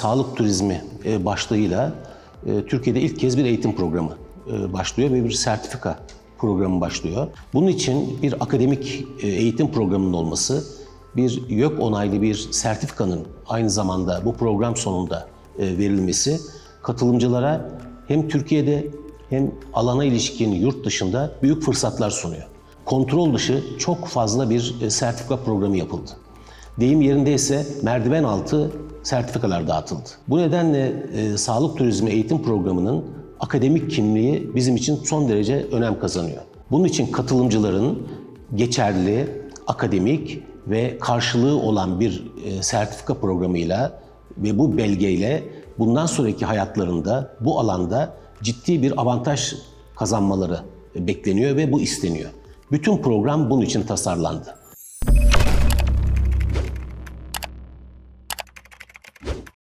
sağlık turizmi e, başlığıyla e, Türkiye'de ilk kez bir eğitim programı e, başlıyor ve bir sertifika programı başlıyor. Bunun için bir akademik eğitim programının olması, bir YÖK onaylı bir sertifikanın aynı zamanda bu program sonunda verilmesi katılımcılara hem Türkiye'de hem alana ilişkin yurt dışında büyük fırsatlar sunuyor. Kontrol dışı çok fazla bir sertifika programı yapıldı. Deyim yerindeyse merdiven altı sertifikalar dağıtıldı. Bu nedenle e, sağlık turizmi eğitim programının akademik kimliği bizim için son derece önem kazanıyor. Bunun için katılımcıların geçerli, akademik ve karşılığı olan bir e, sertifika programıyla ve bu belgeyle bundan sonraki hayatlarında bu alanda ciddi bir avantaj kazanmaları bekleniyor ve bu isteniyor. Bütün program bunun için tasarlandı.